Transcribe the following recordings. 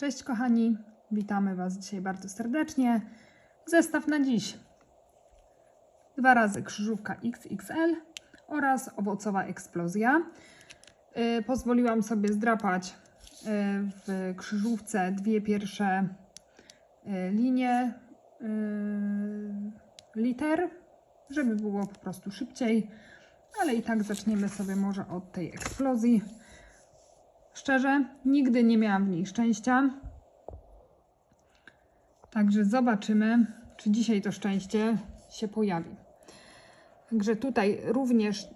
Cześć kochani, witamy Was dzisiaj bardzo serdecznie. Zestaw na dziś. Dwa razy krzyżówka XXL oraz owocowa eksplozja. Yy, pozwoliłam sobie zdrapać yy, w krzyżówce dwie pierwsze yy, linie liter, żeby było po prostu szybciej. Ale i tak zaczniemy sobie może od tej eksplozji. Szczerze, nigdy nie miałam w niej szczęścia. Także zobaczymy, czy dzisiaj to szczęście się pojawi. Także tutaj również,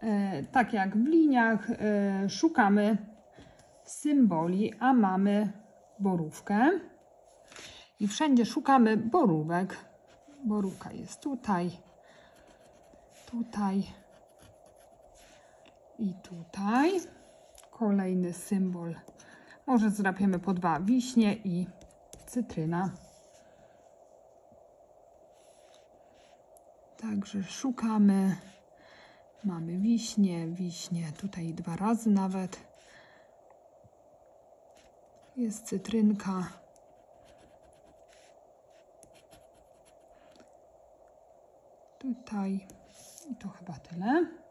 e, tak jak w liniach, e, szukamy symboli, a mamy borówkę. I wszędzie szukamy borówek. Borówka jest tutaj, tutaj i tutaj. Kolejny symbol. Może zdrapiemy po dwa wiśnie i cytryna. Także szukamy. Mamy wiśnie, wiśnie, tutaj dwa razy nawet. Jest cytrynka. Tutaj i to chyba tyle.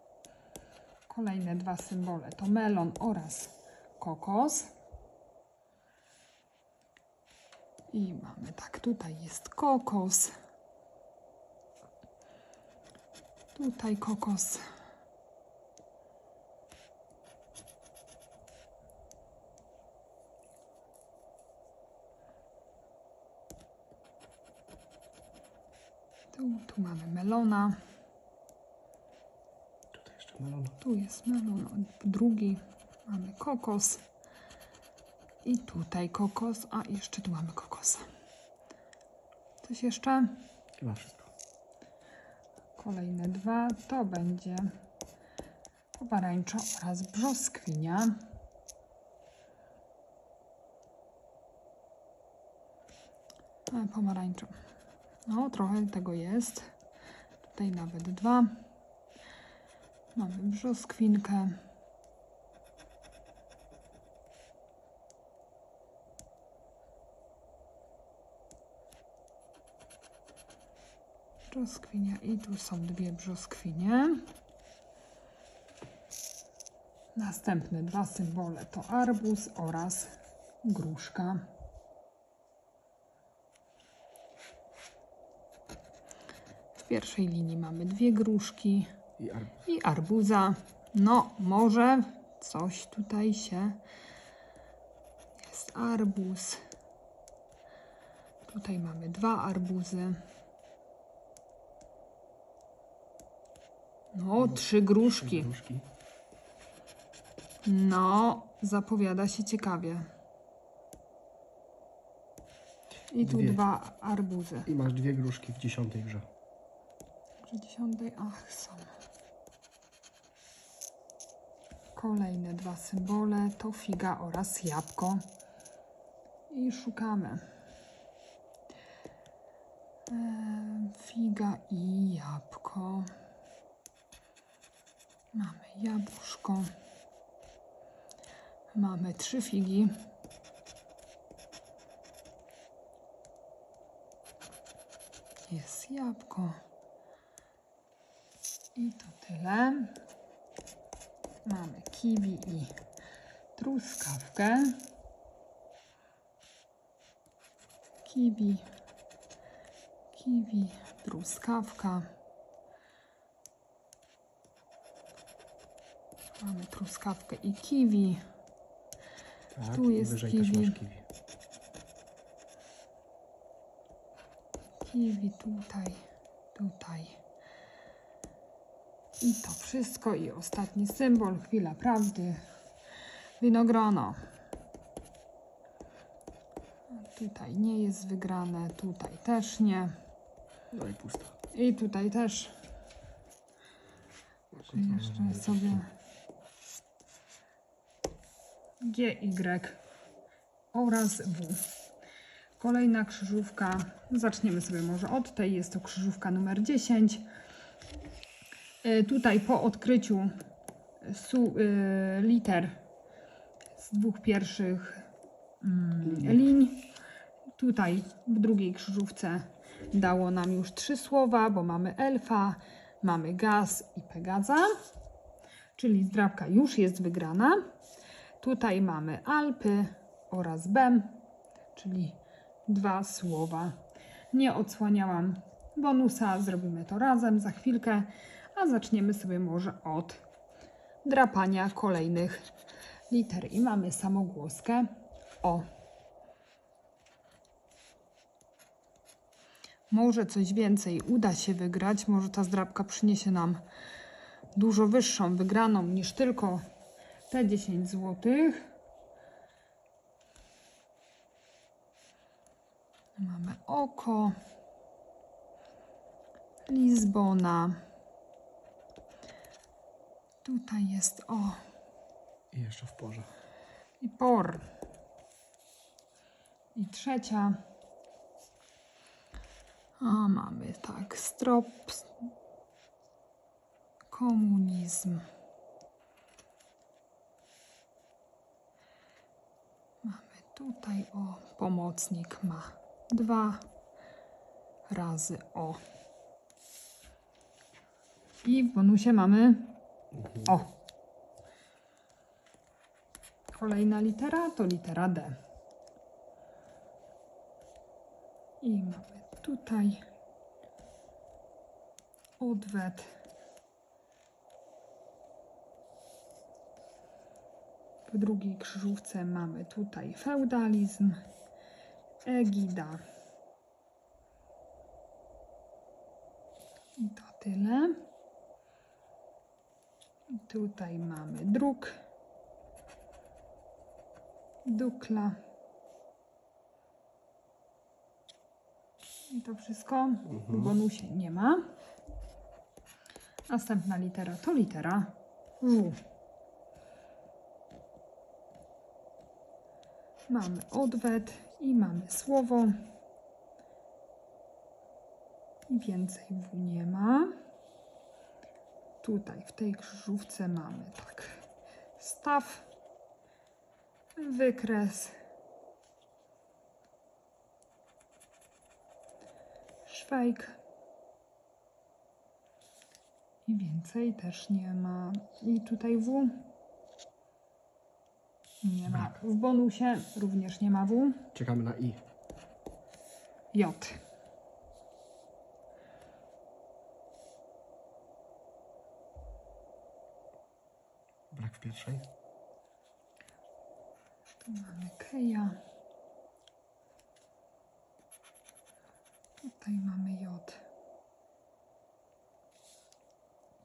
Kolejne dwa symbole to melon oraz kokos. I mamy tak, tutaj jest kokos. Tutaj kokos. Tu, tu mamy melona. Tu jest melon, drugi mamy kokos. I tutaj kokos, a jeszcze tu mamy kokosa. Coś jeszcze? Chyba wszystko. Kolejne dwa to będzie pomarańcza oraz brzoskwinia. A, pomarańcza. No, trochę tego jest. Tutaj nawet dwa. Mamy brzoskwinkę. Brzoskwinia i tu są dwie brzoskwinie. Następne dwa symbole to arbuz oraz gruszka. W pierwszej linii mamy dwie gruszki I arbuz. i arbuza. No, może coś tutaj się. Jest arbuz. Tutaj mamy dwa arbuzy. No, trzy gruszki. Gruszki. No, zapowiada się ciekawie. I tu Dwie. dwa arbuzy. I masz dwie gruszki w dziesiątej grze. Przy dziesiątej, ach, są. Kolejne dwa symbole to figa oraz jabłko. I szukamy. Eee, Figa i jabłko. Mamy jabłuszko. Mamy trzy figi. Jest jabłko. I to tyle. Mamy kiwi i truskawkę. Kiwi, kiwi, truskawka. Mamy truskawkę i kiwi. Tak, Tu jest kiwi. kiwi. Kiwi tutaj, tutaj. I to wszystko. I ostatni symbol, chwila prawdy. Winogrono. Tutaj nie jest wygrane, tutaj też nie. No i pusta. I tutaj też. Jeszcze sobie GY oraz W. Kolejna krzyżówka. Zaczniemy sobie może od tej. Jest to krzyżówka numer 10. Y, Tutaj po odkryciu su, y, liter z dwóch pierwszych mm, liń. Tutaj w drugiej krzyżówce dało nam już trzy słowa, bo mamy elfa, mamy gaz i pegaza, czyli zdrabka już jest wygrana. Tutaj mamy Alpy oraz Bem, czyli dwa słowa. Nie odsłaniałam bonusa, zrobimy to razem za chwilkę, zaczniemy sobie może od drapania kolejnych liter. I mamy samogłoskę O. Może coś więcej uda się wygrać, może ta zdrabka przyniesie nam dużo wyższą wygraną niż tylko te 10 złotych. Mamy oko. Lizbona. Tutaj jest o I jeszcze w porze. i por. I trzecia. A mamy tak, strop, komunizm. Mamy tutaj o, pomocnik ma dwa razy o. I w bonusie mamy o. Kolejna litera to litera D. I mamy tutaj odwet. W drugiej krzyżówce mamy tutaj feudalizm, egida. I to tyle. I tutaj mamy druk, dukla. I to wszystko. W bonusie nie ma. Następna litera to litera W. Mamy odwet i mamy słowo. I więcej W nie ma. Tutaj w tej krzyżówce mamy tak staw, wykres, szwajk i więcej też nie ma. I tutaj W nie ma. W bonusie również nie ma W. Czekamy na i. J. pierwszej. Tu mamy Keja. Tutaj mamy J.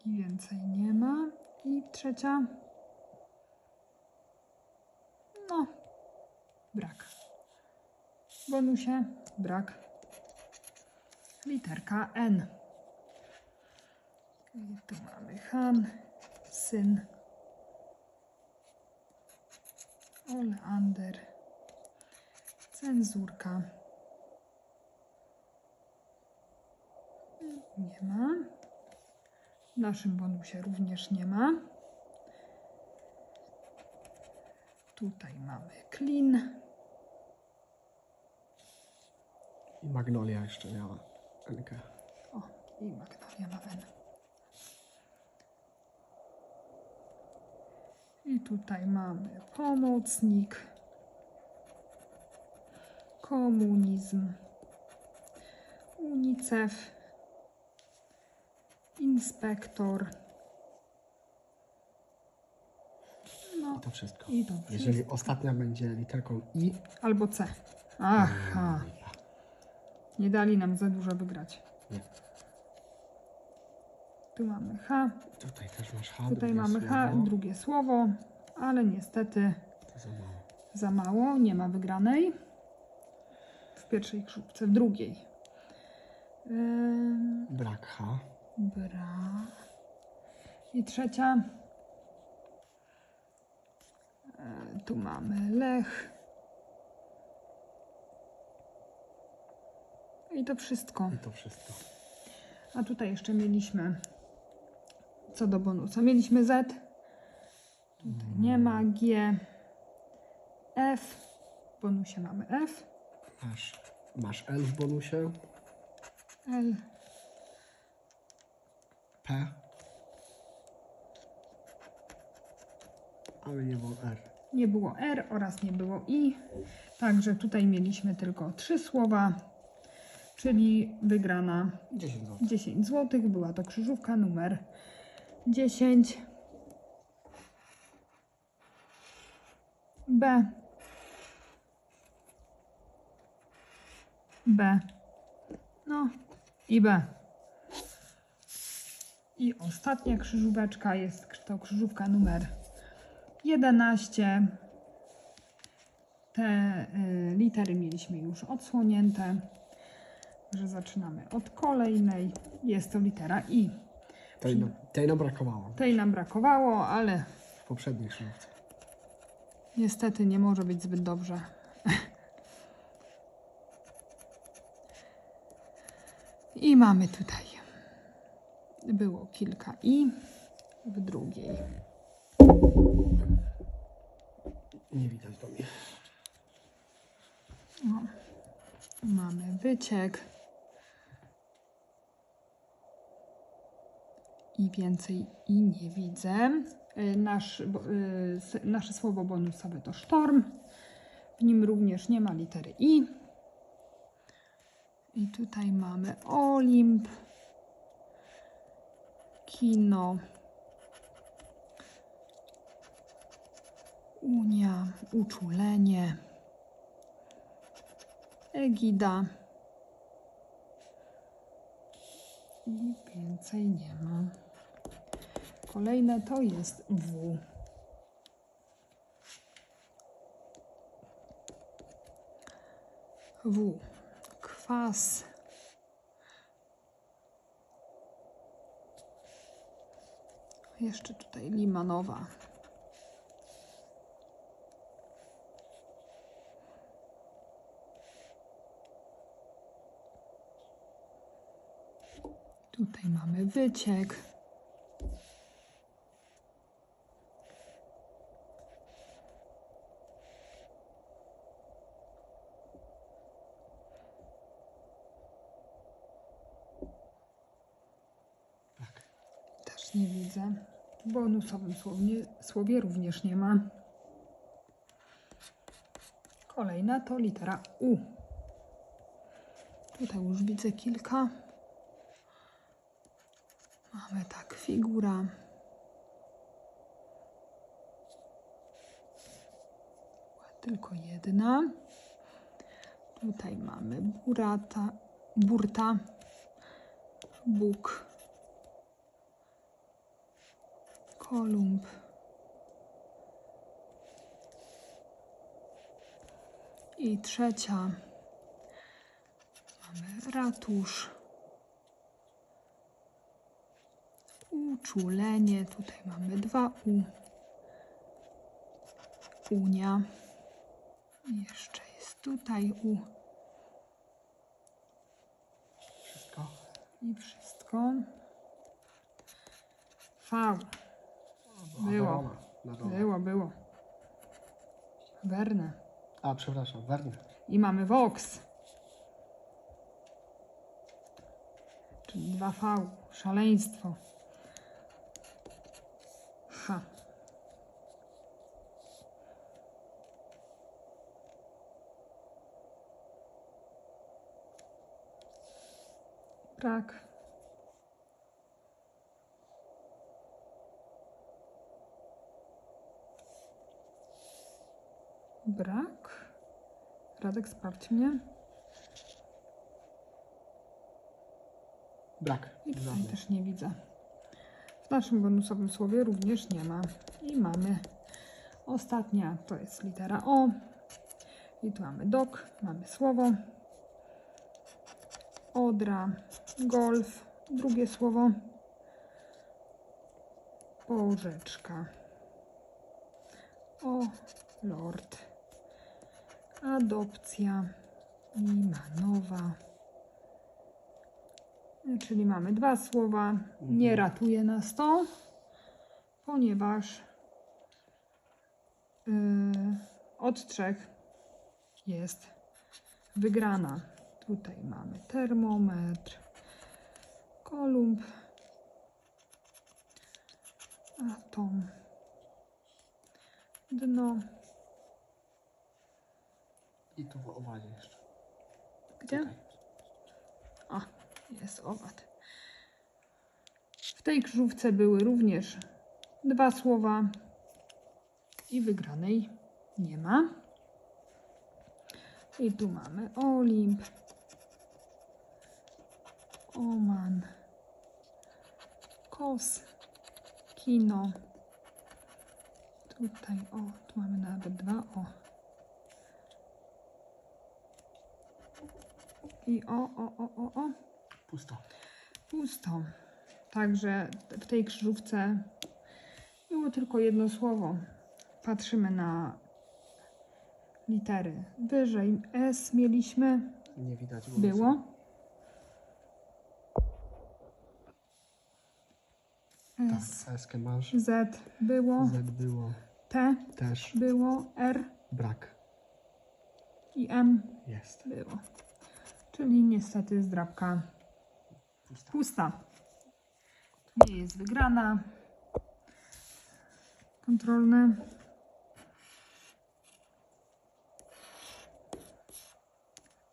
I więcej nie ma. I trzecia. No, brak. W bonusie brak. Literka N. I tu mamy Han, syn. Oleander. Cenzurka. Nie ma. W naszym bonusie również nie ma. Tutaj mamy klin. I Magnolia jeszcze miała. NK. O, i Magnolia ma N. I tutaj mamy pomocnik, komunizm, UNICEF, inspektor. No I to wszystko. i to Jeżeli wszystko. ostatnia będzie literką i, Albo C. Aha, nie dali nam za dużo wygrać. nie. Tu mamy H, Tutaj też masz H. Tutaj mamy H, słowo. drugie słowo, ale niestety za mało. za mało, nie ma wygranej. W pierwszej krzyżówce, w drugiej. Ym, Brak H. bra. I trzecia. E, Tu mamy Lech. I to wszystko. I to wszystko. A tutaj jeszcze mieliśmy co do bonusa. Mieliśmy Z. Tutaj nie ma G, F, W bonusie mamy F, Masz, masz L w bonusie. L, P. Ale nie było R. nie było R oraz nie było I. Także tutaj mieliśmy tylko trzy słowa, czyli wygrana 10 zł. 10 zł. Była to krzyżówka numer 10. B. B. No i B. I ostatnia krzyżóweczka jest to krzyżówka numer 11. Te y, litery mieliśmy już odsłonięte. Że zaczynamy od kolejnej. Jest to litera I. Tej, nam- tej nam brakowało Tej nam brakowało, ale w poprzedniej szlówce. niestety nie może być zbyt dobrze. I mamy tutaj. Było kilka i w drugiej. Nie widać do mnie. Mamy wyciek. I więcej i nie widzę. Y, Nasz, s- nasze słowo bonusowe to sztorm. W nim również nie ma litery i. I tutaj mamy Olimp, kino, Unia, uczulenie. Egida. I więcej nie ma. Kolejne to jest W. W. Kwas. Jeszcze tutaj limanowa. Tutaj mamy wyciek. Tak. Też nie widzę. W bonusowym słowie, również nie ma. Kolejna to litera U. Tutaj już widzę kilka. Mamy tak, figura. Tylko jedna. Tutaj mamy burata, burta, Bóg, Kolumb. I trzecia. Mamy ratusz. Uczulenie. Tutaj mamy dwa U. Unia. Jeszcze jest tutaj U. Wszystko. I wszystko. V. Było. Werona na dole. Było, było. Werne. A, przepraszam, Werner. I mamy Vox. Czyli 2V. Szaleństwo. H. Brak. Brak. Radek, sprawdź mnie. Brak. I tutaj też nie widzę. W naszym bonusowym słowie również nie ma. I mamy ostatnia, to jest litera O. I tu mamy dok, mamy słowo. Odra, golf, drugie słowo. Porzeczka. O, lord. Adopcja. I manowa. Czyli mamy dwa słowa. Nie ratuje nas to, ponieważ yy, od trzech jest wygrana. Tutaj mamy termometr, kolumb, atom, dno. I tu w owadzie jeszcze. Gdzie? Tutaj. A, jest owad. W tej krzyżówce były również dwa słowa i wygranej nie ma. I tu mamy Olimp, Oman, Kos, Kino. Tutaj, o, tu mamy nawet dwa O. I o, o, o, o, o. Pusto. Pusto. Także w tej krzyżówce było tylko jedno słowo. Patrzymy na litery. Wyżej S mieliśmy, Nie widać ulicy. było. S, Tak, eskę masz. Z było, Z było. T Też. było, R Brak. i M Jest. było. Czyli niestety zdrabka Pusta. pusta. Nie jest wygrana. Kontrolne.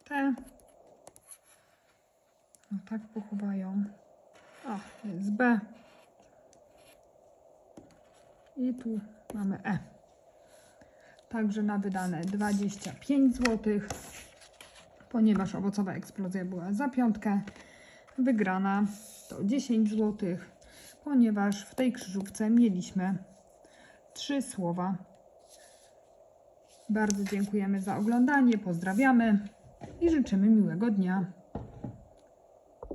Te. No tak pochowają. A, jest B. I tu mamy E. Także na wydane 25 zł, ponieważ owocowa eksplozja była za piątkę. Wygrana to 10 zł, ponieważ w tej krzyżówce mieliśmy trzy słowa. Bardzo dziękujemy za oglądanie, pozdrawiamy i życzymy miłego dnia.